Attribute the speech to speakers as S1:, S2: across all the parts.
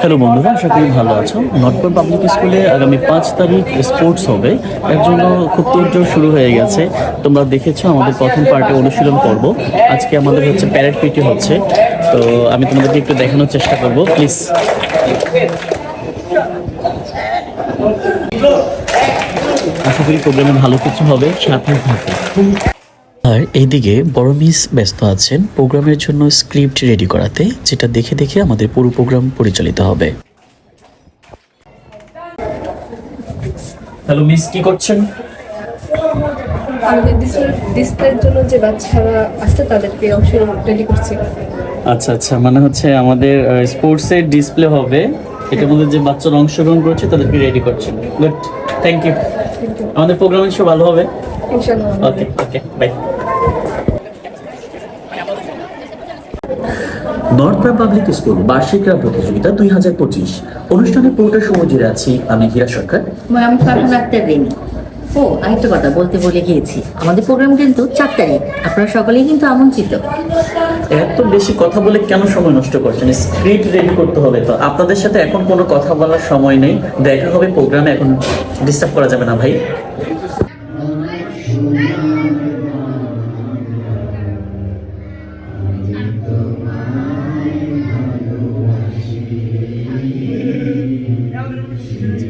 S1: Hello বন্ধুরা আশা করি ভালো আছো। নটপুর পাবলিক স্কুলে আগামী পাঁচ তারিখ স্পোর্টস হবে। এর জন্য খুব তোড়জোড় শুরু হয়ে গেছে। তোমরা দেখেছ আমাদের প্রথম পার্টে অনুশীলন করব আজকে আমাদের হচ্ছে প্যারেড পিটি হচ্ছে। তো আমি তোমাদেরকে একটু দেখানোর চেষ্টা করব, প্লিজ। আশা করি প্রোগ্রামে ভালো কিছু হবে, সাথে থাকে। আর এইদিকে বড় মিস ব্যস্ত আছেন প্রোগ্রামের জন্য স্ক্রিপ্ট রেডি করাতে যেটা দেখে দেখে আমাদের পুরো প্রোগ্রাম পরিচালিত হবে। হ্যালো মিস কি করছেন?
S2: আমাদের ডিসপ্লের জন্য যে বাচ্চারা আসছে তাদেরকে অংশ রেডি করছি।
S1: আচ্ছা আচ্ছা মানে হচ্ছে আমাদের স্পোর্টসের ডিসপ্লে হবে। এটার মধ্যে যে বাচ্চারা অংশগ্রহণ করছে তাদেরকে রেডি করছেন। গুড থ্যাংক ইউ আমাদের প্রোগ্রাম শো ভালো হবে?
S2: ইনশাল্লাহ
S1: okay okay bye North Public School বার্ষিক ক্রীড়া প্রতিযোগিতা দুই হাজার পঁচিশ। অনুষ্ঠানে পুরোটা সময় জুড়ে আছি আমি হীরা সরকার।
S3: আমি ফারহান আক্তার রেনি ও আরেকটা কথা বলতে বলে গিয়েছি। আমাদের প্রোগ্রাম কিন্তু চার তারিখ। আপনারা সকলেই কিন্তু আমন্ত্রিত।
S1: এত বেশি কথা বলে কেন সময় নষ্ট করছেন? স্ক্রিপ্ট রেডি করতে হবে তো। আপনাদের সাথে এখন কোনো কথা বলার সময় নেই। দেখা হবে প্রোগ্রামে এখন ডিস্টার্ব করা যাবে না ভাই। Thank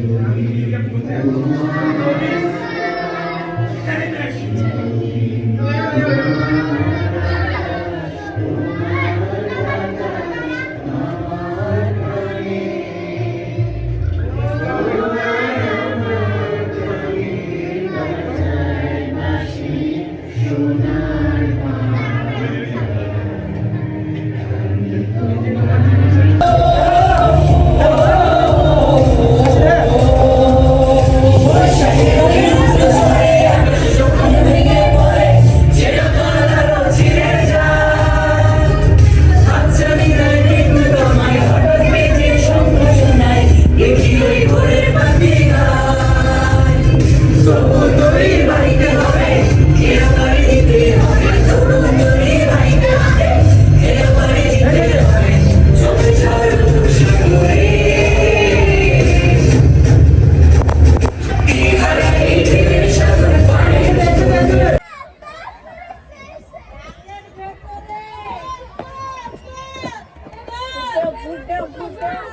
S1: you. Tchau!